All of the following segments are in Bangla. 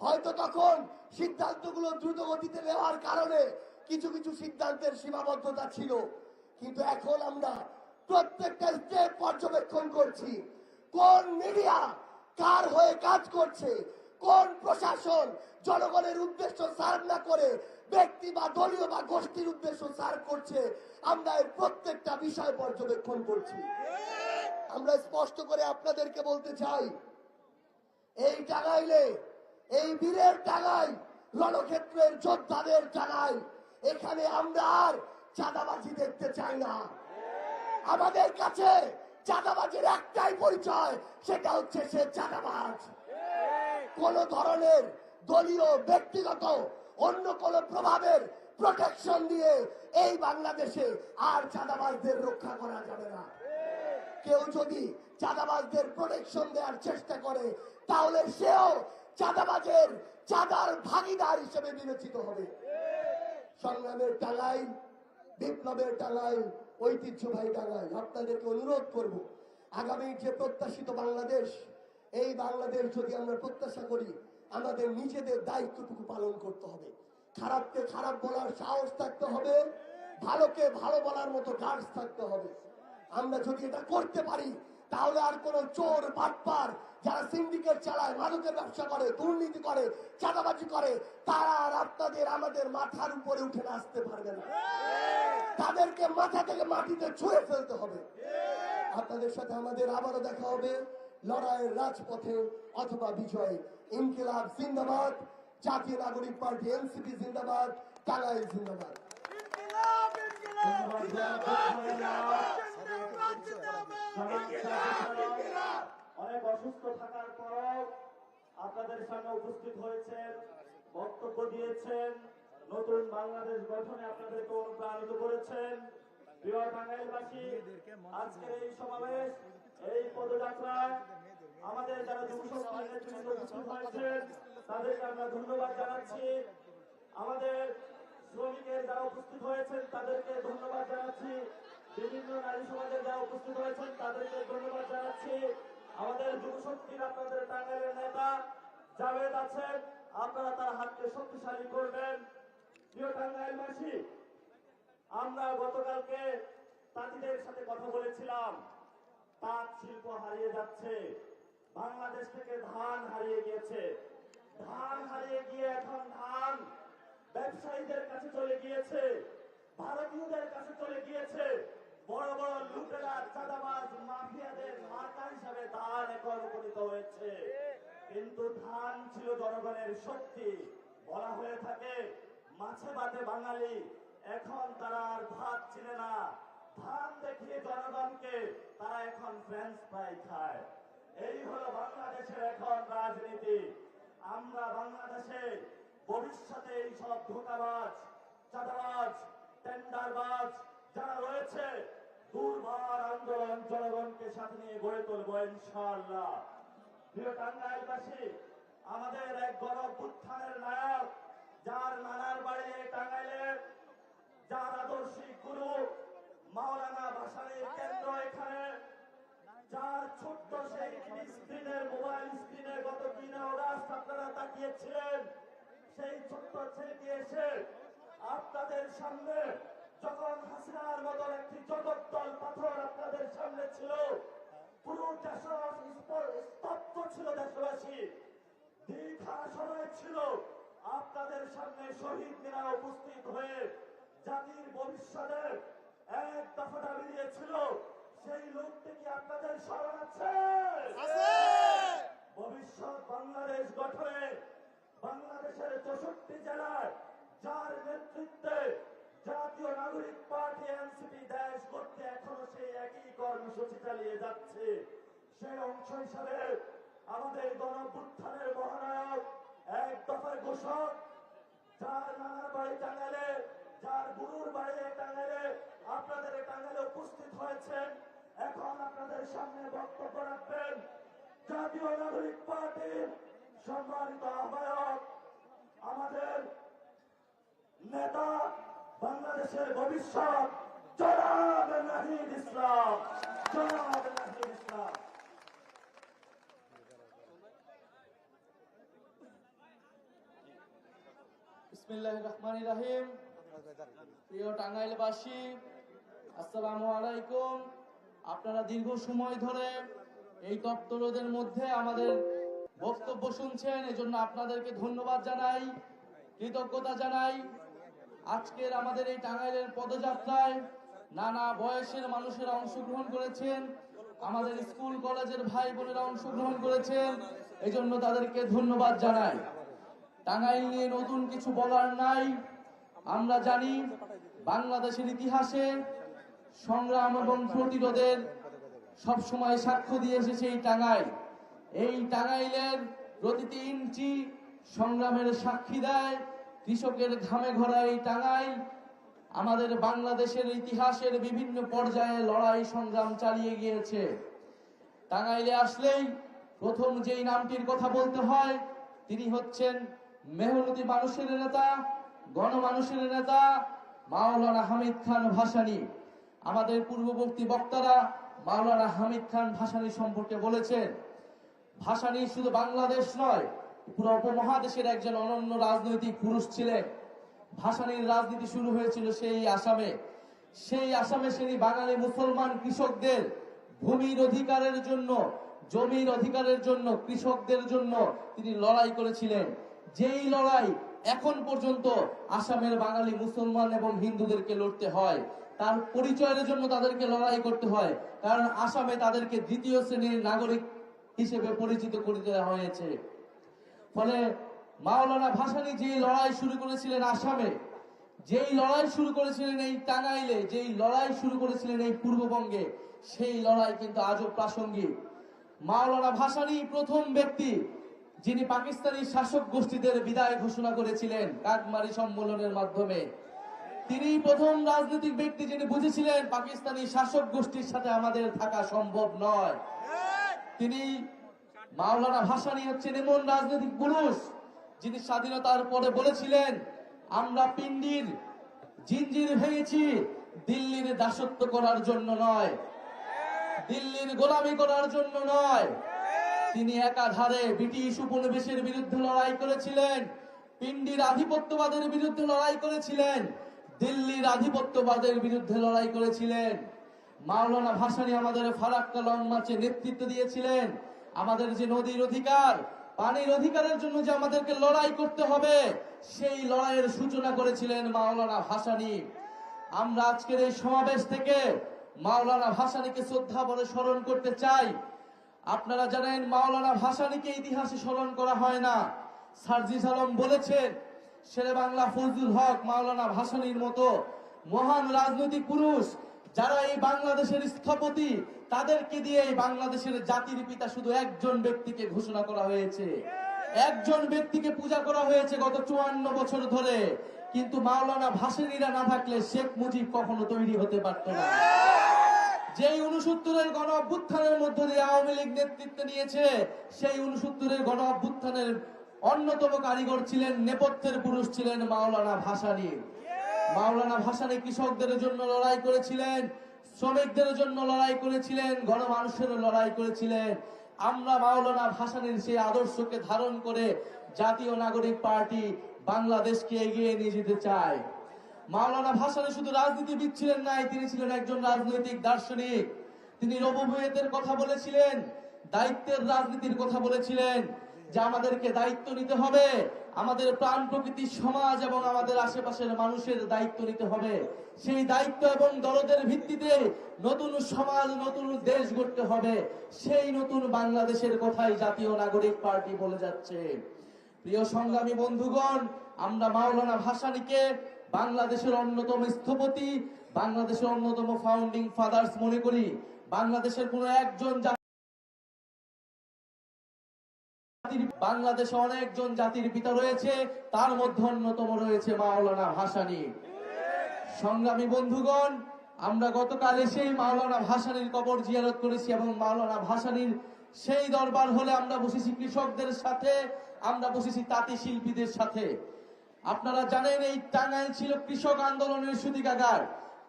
হয়তো তখন সিদ্ধান্তগুলো দ্রুত গতিতে নেওয়ার কারণে কিছু কিছু সিদ্ধান্তের সীমাবদ্ধতা ছিল। কিন্তু এখন আমরা প্রত্যেকটা স্টেপ পর্যবেক্ষণ করছি। কোন মিডিয়া কার হয়ে কাজ করছে, কোন প্রশাসন জনগণের উদ্দেশ্য সার্ভ না করে ব্যক্তি বা দলীয় বা গোষ্ঠীর উদ্দেশ্য সার্ভ করছে, আমরা এর প্রত্যেকটা বিষয় পর্যবেক্ষণ করছি। আমরা স্পষ্ট করে আপনাদেরকে বলতে চাই, এই টাঙ্গাইলে এই বীরের টাঙ্গাই রণক্ষেত্রের যোদ্ধাদের টাঙ্গাই এখানে আমরা আর চাঁদাবাজি দেখতে চাই না। আমাদের কাছে চাঁদাবাজির একটাই পরিচয়, সেটা হচ্ছে সে চাঁদাবাজ। কোন ধরনের দলীয়, ব্যক্তিগত, অন্য কোন প্রভাবের প্রোটেকশন দিয়ে এই বাংলাদেশে আর চাঁদাবাজদের রক্ষা করা যাবে না। কেউ যদি চাঁদাবাজদের প্রোটেকশন দেওয়ার চেষ্টা করে, তাহলে সেও চাঁদাবাজের চাঁদার ভাগিদার হিসেবে বিবেচিত হবে। সংগ্রামের টাঙ্গাই বিপ্লবের টাঙ্গাই ঐতিহ্যবাহী টাঙ্গাই আপনাদেরকে অনুরোধ করব, আগামী যে প্রত্যাশিত বাংলাদেশ, এই বাংলাদেশ যদি আমরা প্রত্যাশা করি, আমাদের নিজেদের দায়িত্বটুকু পালন করতে হবে। খারাপকে খারাপ বলার সাহস থাকতে হবে, ভালোকে ভালো বলার মতো গার্ডস থাকতে হবে। আমরা যদি এটা করতে পারি, তাহলে আর কোন চোর, বাটপার যারা সিন্ডিকেট চালায় মাদকের ব্যবসা করে দুর্নীতি করে চাঁদাবাজি করে তারা আর আপনাদের আমাদের মাথার উপরে উঠে আসতে পারবে না। তাদেরকে মাথা থেকে মাটিতে ছুঁড়ে ফেলতে হবে। আপনাদের সাথে আমাদের আবারও দেখা হবে লড়াইয়ের রাজপথে অথবা বিজয়ে। ইনকিলাব জিন্দাবাদ জাতীয় নাগরিক পার্টি এনসিপি জিন্দাবাদ টাঙ্গাইল জিন্দাবাদ। অনেক অসুস্থ থাকার পরও আপনাদের সামনে উপস্থিত হয়েছেন, বক্তব্য দিয়েছেন, নতুন বাংলাদেশ গঠনে আপনাদেরকে অনুপ্রাণিত করেছেন। প্রিয় টাঙ্গাইলবাসী, আজকের এই সমাবেশ, এই পদযাত্রায় আমাদের যারা যুবশক্তির নেতৃত্বে হয়েছেন, তাদেরকে আমরা ধন্যবাদ জানাচ্ছি। আমাদের শ্রমিকের যারা উপস্থিত হয়েছেন, তাদেরকে ধন্যবাদ জানাচ্ছি। বিভিন্ন নারী সমাজের যারা উপস্থিত হয়েছেন, তাদেরকে ধন্যবাদ জানাচ্ছি। আমাদের যুবশক্তির আপনাদের টাঙ্গাইলের নেতা জাভেদ আছেন, আপনারা তার হাতকে শক্তিশালী করবেন। প্রিয় টাঙ্গাইলবাসী, আমরা গতকালকে তাঁতিদের সাথে কথা বলেছিলাম। তাঁত শিল্প হারিয়ে যাচ্ছে, বাংলাদেশ থেকে ধান হারিয়ে গিয়েছে। ধান হারিয়ে গিয়ে এখন ধান ব্যবসায়ীদের কাছে চলে গিয়েছে, ভারতীয়দের কাছে চলে গিয়েছে। বড় বড় লুটেরা চাঁদাবাজ মাফিয়াদের মার্কা হিসাবে ধান এখন উপনীত হয়েছে। কিন্তু ধান ছিল জনগণের শক্তি। বলা হয়ে থাকে, মাছে ভাতে বাঙালি, এখন তারা আর ভাত চিনে না। ধান দেখিয়ে জনগণকে তারা এখন ফ্রেঞ্চ ফ্রাই খায়। এই হলো বাংলাদেশের এখন রাজনীতি। আমরা বাংলাদেশে ভবিষ্যতে এই সব ধোকাবাজ, চাঁদাবাজ টেন্ডারবাজ যারা রয়েছে দুর্বার আন্দোলন জনগণকে সাথে নিয়ে গড়ে তুলবো ইনশাআল্লাহ। প্রিয় টাঙ্গাইলবাসী আমাদের এক গণ উত্থানের নায়ক, যার নানার বাড়ি টাঙ্গাইলের যার আদর্শিক গুরু মাওলানা ভাসানির কেন্দ্র এখানে, যার ছোট্ট সেই স্ক্রিনের, মোবাইল স্ক্রিনে গত দিন অগাস্ট আপনারা তাকিয়েছিলেন, সেই ছোট্ট ছেলেটি এসে আপনাদের সামনে যখন হাসিনার মতন একটি জগদ্দল পাথর আপনাদের সামনে ছিল পুরো দেশ স্তব্ধ ছিল দেশবাসী। দীর্ঘা সময় ছিল। আপনাদের সামনে শহীদ মিনার উপস্থিত হয়ে জাতির ভবিষ্যতের এক দফা দাবি দিয়েছিল সেই লোকটি কি আপনাদের স্মরণ আছে। ভবিষ্যৎ বাংলাদেশ গঠনে বাংলাদেশের চৌষট্টি জেলায় যার নেতৃত্বে জাতীয় নাগরিক পার্টি এনসিপি দেশ করতে এখনও সেই একই কর্মসূচি চালিয়ে যাচ্ছে। সেই অংশ হিসাবে আমাদের গণপুত্থানের মহানায়ক এক দফার ঘোষক, যার নানার বাড়ি টাঙ্গাইলে, যার গুরুর বাড়ি এই টাঙ্গাইলে আপনাদের এই টাঙ্গাইলে উপস্থিত হয়েছেন। এখন আপনাদের সামনে বক্তব্য রাখবেন জাতীয় নাগরিক পার্টির সম্মানিত আহ্বায়ক, আমাদের নেতা বাংলাদেশের ভবিষ্যৎ। জনাব নাহিদ ইসলাম। জনাব নাহিদ ইসলাম। আসসালামু আলাইকুম। আপনারা দীর্ঘ সময় ধরে এই তপ্তরোদের মধ্যে আমাদের বক্তব্য শুনছেন, এজন্য আপনাদেরকে ধন্যবাদ জানাই, কৃতজ্ঞতা জানাই। আজকের আমাদের এই টাঙ্গাইলের পদযাত্রায় নানা বয়সের মানুষেরা অংশগ্রহণ করেছেন। আমাদের স্কুল, কলেজের ভাই বোনেরা অংশগ্রহণ করেছেন। এজন্য তাদেরকে ধন্যবাদ জানাই। টাঙ্গাইল নিয়ে নতুন কিছু বলার নাই। আমরা জানি বাংলাদেশের ইতিহাসে সংগ্রাম এবং প্রতিরোধের সবসময় সাক্ষ্য দিয়ে এসেছে এই টাঙ্গাইল। এই টাঙ্গাইলের প্রতিটি ইঞ্চি সংগ্রামের সাক্ষী দেয়। কৃষকের ঘামে ঘরা এই টাঙ্গাইল আমাদের বাংলাদেশের ইতিহাসের বিভিন্ন পর্যায়ে লড়াই সংগ্রাম চালিয়ে গিয়েছে। টাঙ্গাইলে আসলেই প্রথম যেই নামটির কথা বলতে হয়, তিনি হচ্ছেন মেহনতি মানুষের নেতা, গণমানুষের নেতা মাওলানা হামিদ খান ভাসানী। আমাদের পূর্ববর্তী বক্তারা মাওলানা হামিদ খান ভাসানী সম্পর্কে বলেছেন, ভাসানী শুধু বাংলাদেশ নয় পুরো উপমহাদেশের একজন অনন্য রাজনৈতিক পুরুষ ছিলেন। ভাসানীর রাজনীতি শুরু হয়েছিল সেই আসামে। সেই আসামে তিনি বাঙালি মুসলমান কৃষকদের ভূমির অধিকারের জন্য, জমির অধিকারের জন্য, কৃষকদের জন্য তিনি লড়াই করেছিলেন। যেই লড়াই এখন পর্যন্ত আসামের বাঙালি মুসলমান এবং হিন্দুদেরকে লড়তে হয়, তার পরিচয়ের জন্য তাদেরকে লড়াই করতে হয়, কারণ আসামে তাদেরকে দ্বিতীয় শ্রেণির নাগরিক হিসেবে পরিচিত করে দেওয়া হয়েছে। ফলে মাওলানা ভাসানী যে লড়াই শুরু করেছিলেন আসামে যেই লড়াই শুরু করেছিলেন এই টাঙ্গাইলে যেই লড়াই শুরু করেছিলেন এই পূর্ববঙ্গে সেই লড়াই কিন্তু আজও প্রাসঙ্গিক। মাওলানা ভাসানী প্রথম ব্যক্তি যিনি পাকিস্তানি শাসক গোষ্ঠীদের বিদায় ঘোষণা করেছিলেন কাকমারি সম্মেলনের মাধ্যমে। তিনি প্রথম রাজনৈতিক ব্যক্তি যিনি বুঝেছিলেন পাকিস্তানি শাসক গোষ্ঠীর সাথে আমাদের থাকা সম্ভব নয়। তিনি মাওলানা ভাসানি হচ্ছেন এমন রাজনৈতিক পুরুষ যিনি স্বাধীনতার পরে বলেছিলেন, আমরা পিন্ডির জিঞ্জির ভেঙেছি, দিল্লির দাসত্ব করার জন্য নয়। দিল্লির গোলামি করার জন্য নয়। তিনি একাধারে ব্রিটিশ উপনিবেশের বিরুদ্ধে লড়াই করেছিলেন পিন্ডির আধিপত্যবাদের বিরুদ্ধে লড়াই করেছিলেন, দিল্লির আধিপত্যবাদের বিরুদ্ধে লড়াই করেছিলেন। মাওলানা ভাসানি আমাদের ফারাক্কা লং মার্চে নেতৃত্ব দিয়েছিলেন। আমাদের যে নদীর অধিকার, পানির অধিকারের জন্য যে আমাদেরকে লড়াই করতে হবে, সেই লড়াইয়ের সূচনা করেছিলেন মাওলানা ভাসানী। আমরা আজকের এই সমাবেশ থেকে মাওলানা ভাসানীকে শ্রদ্ধা বলে স্মরণ করতে চাই। আপনারা জানেন মাওলানা ভাসানীকে ইতিহাসে স্মরণ করা হয় না। সার্জিস আলম বলেছেন শেরে বাংলা ফজলুল হক মাওলানা ভাসানীর মতো মহান রাজনৈতিক পুরুষ যারা এই বাংলাদেশের স্থপতি, তাদেরকে দিয়ে এই বাংলাদেশের জাতির পিতা শুধু একজন ব্যক্তিকে ঘোষণা করা হয়েছে। একজন ব্যক্তিকে পূজা করা হয়েছে গত চুয়ান্ন বছর ধরে। কিন্তু মাওলানা ভাসানীরা না থাকলে শেখ মুজিব কখনো তৈরি হতে পারত না। যেই উনসত্তরের গণ অভ্যুত্থানের মধ্য দিয়ে আওয়ামী লীগ নেতৃত্ব নিয়েছে, সেই উনসত্তরের গণ অভ্যুত্থানের অন্যতম কারিগর ছিলেন নেপথ্যের পুরুষ ছিলেন মাওলানা ভাসানী। মাওলানা ভাসানী কৃষকদের জন্য লড়াই করেছিলেন, শ্রমিকদের জন্য লড়াই করেছিলেন, গণমানুষের লড়াই করেছিলেন। আমরা মাওলানা ভাসানীর সেই আদর্শকে ধারণ করে জাতীয় নাগরিক পার্টি বাংলাদেশকে এগিয়ে নিয়ে যেতে চায় মাওলানা ভাসানী শুধু রাজনীতিবিদ ছিলেন নাই, তিনি ছিলেন একজন রাজনৈতিক দার্শনিক। তিনি রবুভূয়েতের কথা বলেছিলেন, দায়িত্বের রাজনীতির কথা বলেছিলেন। যে আমাদেরকে দায়িত্ব নিতে হবে। আমাদের প্রাণ প্রকৃতির সমাজ এবং আমাদের আশেপাশের মানুষের দায়িত্ব নিতে হবে। সেই দায়িত্ব এবং দরদের ভিত্তিতে নতুন সমাজ, নতুন দেশ গড়তে হবে। সেই নতুন বাংলাদেশের কথাই জাতীয় নাগরিক পার্টি বলে যাচ্ছে। প্রিয় সংগ্রামী বন্ধুগণ, আমরা মাওলানা ভাসানীকে বাংলাদেশের অন্যতম স্থপতি, বাংলাদেশের অন্যতম ফাউন্ডিং ফাদার্স মনে করি। বাংলাদেশের কোন একজন বাংলাদেশে অনেকজন জাতির পিতা রয়েছে, তার মধ্যে অন্যতম রয়েছে মাওলানা ভাসানী। সংগ্রামী বন্ধুগণ, আমরা গতকাল এসেই মাওলানা ভাসানীর কবর জিয়ারত করেছি এবং মাওলানা ভাসানীর সেই দরবার হলে আমরা বসেছি কৃষকদের সাথে, আমরা বসেছি তাঁতি শিল্পীদের সাথে। আপনারা জানেন এই টাঙ্গাইল ছিল কৃষক আন্দোলনের সুতিকাগার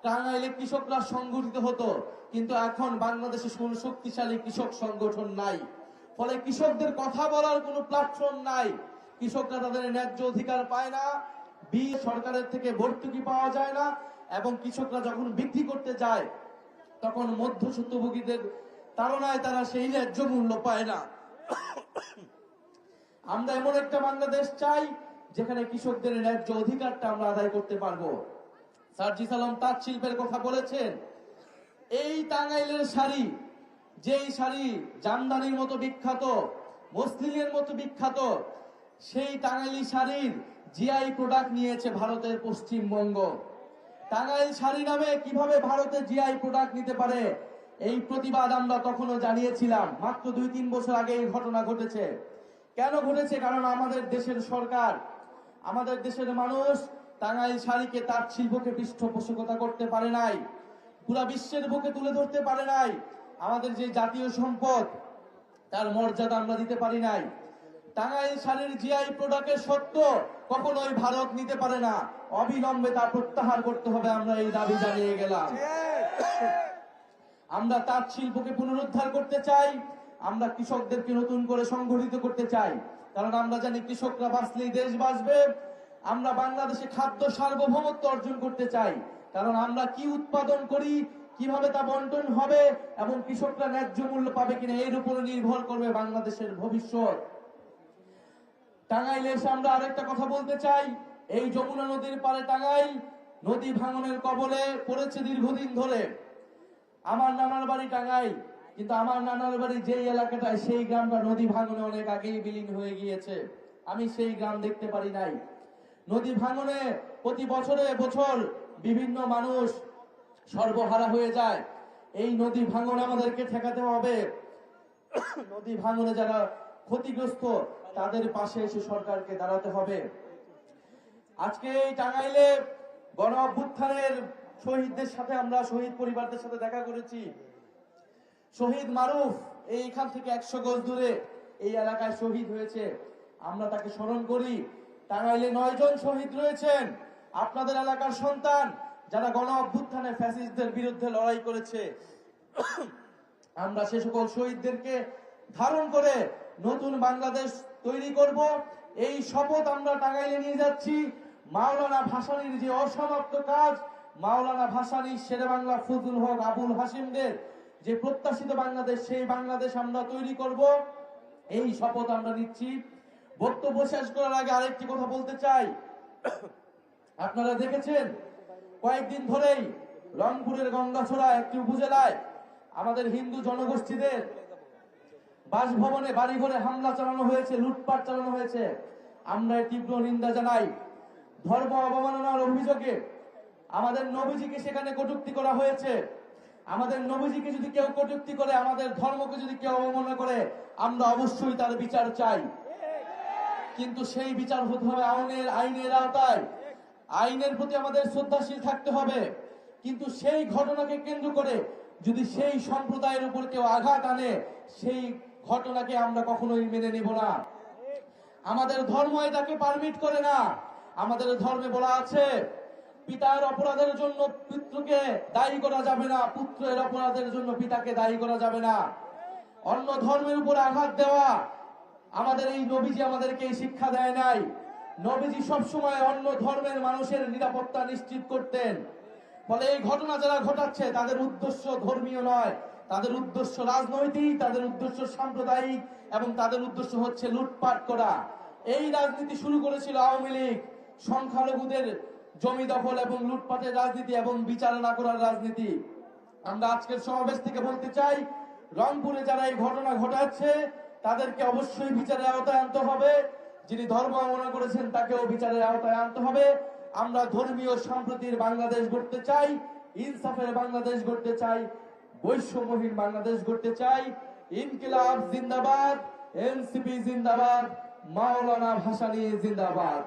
টাঙ্গাইলে কৃষকরা সংগঠিত হতো, কিন্তু এখন বাংলাদেশে কোন শক্তিশালী কৃষক সংগঠন নাই। ফলে কৃষকদের কথা বলার কোনো প্ল্যাটফর্ম নাই। কৃষকরা তাদের ন্যায্য অধিকার পায় না, বীজ সরকারের থেকে ভর্তুকি পাওয়া যায় না, এবং কৃষকরা যখন বিক্রি করতে যায়, তখন মধ্যসূত্রভোগীদের তাড়নায় তারা সেই ন্যায্য মূল্য পায় না। আমরা এমন একটা বাংলাদেশ চাই, যেখানে কৃষকদের ন্যায্য অধিকারটা আমরা আদায় করতে পারব। সার্জিস আলম তাঁত শিল্পের কথা বলেছেন, এই টাঙ্গাইলের শাড়ি যেই শাড়ি জামদানির মতো বিখ্যাত, মসলিনের মতো বিখ্যাত, সেই টাঙ্গাইলি শাড়ির জিআই প্রোডাক্ট নিয়েছে ভারতের পশ্চিমবঙ্গ। টাঙ্গাইল শাড়ি নামে কীভাবে ভারতে জিআই প্রোডাক্ট নিতে পারে, এই প্রতিবাদ আমরা তখনও জানিয়েছিলাম, মাত্র দুই তিন বছর আগে এই ঘটনা ঘটেছে। কেন ঘটেছে? কারণ আমাদের দেশের সরকার, আমাদের দেশের মানুষ টাঙ্গাইল শাড়িকে তাঁত শিল্পকে পৃষ্ঠপোষকতা করতে পারে নাই, পুরা বিশ্বের বুকে তুলে ধরতে পারে নাই। আমাদের যে জাতীয় সম্পদ, তার মর্যাদা আমরা দিতে পারি নাই। টাঙ্গাইল শাড়ির জিআই প্রোডাক্টের সত্য কখনোই ভারত নিতে পারে না। অবিলম্বে তা প্রত্যাহার করতে হবে, আমরা এই দাবি জানিয়ে গেলাম। আমরা তাঁত শিল্পকে পুনরুদ্ধার করতে চাই, আমরা কৃষকদেরকে নতুন করে সংগঠিত করতে চাই। কারণ আমরা জানি কৃষকরা বাঁচলেই দেশ বাঁচবে। আমরা বাংলাদেশে খাদ্য সার্বভৌমত্ব অর্জন করতে চাই। কারণ আমরা কি উৎপাদন করি কীভাবে তা বন্টন হবে এবং কৃষকরা ন্যায্য মূল্য পাবে কিনা এর উপরে নির্ভর করবে বাংলাদেশের ভবিষ্যৎ। টাঙ্গাইলে এসে আমরা আরেকটা কথা বলতে চাই। এই যমুনা নদীর পারে টাঙ্গাইল নদী ভাঙনের কবলে পড়েছে দীর্ঘদিন ধরে। আমার নানার বাড়ি টাঙ্গাইল, কিন্তু আমার নানার বাড়ি যেই এলাকাটায় সেই গ্রামটা নদী ভাঙনে অনেক আগেই বিলীন হয়ে গিয়েছে। আমি সেই গ্রাম দেখতে পারি নাই। নদী ভাঙনে প্রতি বছরে বছর বিভিন্ন মানুষ সর্বহারা হয়ে যায়। এই নদী ভাঙন আমাদেরকে ঠেকাতে হবে। নদী ভাঙনে যারা ক্ষতিগ্রস্ত, তাদের পাশে এসে সরকারকে দাঁড়াতে হবে। আজকে এই টাঙ্গাইলে গণ অভ্যুত্থানের শহীদদের সাথে আমরা, শহীদ পরিবারদের সাথে দেখা করেছি। শহীদ মারুফ এই এখান থেকে একশো গজ দূরে এই এলাকায় শহীদ হয়েছে। আমরা তাকে স্মরণ করি, টাঙ্গাইলে নয়জন শহীদ রয়েছেন। আপনাদের এলাকার সন্তান যারা গণ অভ্যুত্থানে ফ্যাসিস্টদের বিরুদ্ধে লড়াই করেছে, আমরা সে সকল শহীদদেরকে ধারণ করে নতুন বাংলাদেশ তৈরি করব। এই শপথ আমরা টাঙ্গাইলে নিয়ে যাচ্ছি। মাওলানা ভাসানির যে অসমাপ্ত কাজ, মাওলানা ভাসানি শেরে বাংলা ফজুল হক আবুল হাসিমদের যে প্রত্যাশিত বাংলাদেশ, সেই বাংলাদেশ আমরা তৈরি করব। এই শপথ আমরা নিচ্ছি। বক্তব্য শেষ করার আগে আরেকটি কথা বলতে চাই। আপনারা দেখেছেন কয়েকদিন ধরেই রংপুরের গঙ্গাছড়া একটি উপজেলায় আমাদের হিন্দু জনগোষ্ঠীদের বাসভবনে বাড়িঘরে হামলা চালানো হয়েছে, লুটপাট চালানো হয়েছে। আমরা তীব্র নিন্দা জানাই। ধর্ম অবমাননার অভিযোগে আমাদের নবীজিকে সেখানে কটূক্তি করা হয়েছে। আমাদের নবীজিকে যদি কেউ কটূক্তি করে, আমাদের ধর্মকে যদি কেউ অবমাননা করে, আমরা অবশ্যই তার বিচার চাই। কিন্তু সেই বিচার হতে হবে আইনের আইনের আওতায়। আইনের প্রতি আমাদের শ্রদ্ধাশীল থাকতে হবে। কিন্তু সেই ঘটনাকে কেন্দ্র করে যদি সেই সম্প্রদায়ের উপর কেউ আঘাত আনে, সেই ঘটনাকে আমরা কখনোই মেনে নেব না। আমাদের ধর্ম এটাকে পারমিট করে না। আমাদের ধর্মে বলা আছে, পিতার অপরাধের জন্য পুত্রকে দায়ী করা যাবে না, পুত্রের অপরাধের জন্য পিতাকে দায়ী করা যাবে না। অন্য ধর্মের উপর আঘাত দেওয়া আমাদের এই নবীজি আমাদেরকে এই শিক্ষা দেয় নাই। নবীজি সবসময় অন্য ধর্মের মানুষের নিরাপত্তা নিশ্চিত করতেন। ফলে এই ঘটনা যারা ঘটাচ্ছে, তাদের উদ্দেশ্য ধর্মীয় নয়। তাদের উদ্দেশ্য রাজনৈতিক, তাদের উদ্দেশ্য সাম্প্রদায়িক, এবং তাদের উদ্দেশ্য হচ্ছে লুটপাট করা। এই রাজনীতি শুরু করেছিল আওয়ামী লীগ। সংখ্যালঘুদের জমি দখল এবং লুটপাটের রাজনীতি এবং বিচার না করার রাজনীতি। আমরা আজকের সমাবেশ থেকে বলতে চাই, রংপুরে যারা এই ঘটনা ঘটাচ্ছে, তাদেরকে অবশ্যই বিচারের আওতায় আনতে হবে। যিনি ধর্ম অবমাননা করেছেন তাকেও বিচারের আওতায় আনতে হবে। আমরা ধর্মীয় সম্প্রীতির বাংলাদেশ গড়তে চাই, ইনসাফের বাংলাদেশ গড়তে চাই, বৈষম্যহীন বাংলাদেশ গড়তে চাই। ইনকিলাব জিন্দাবাদ, এনসিপি জিন্দাবাদ, মাওলানা ভাসানী জিন্দাবাদ।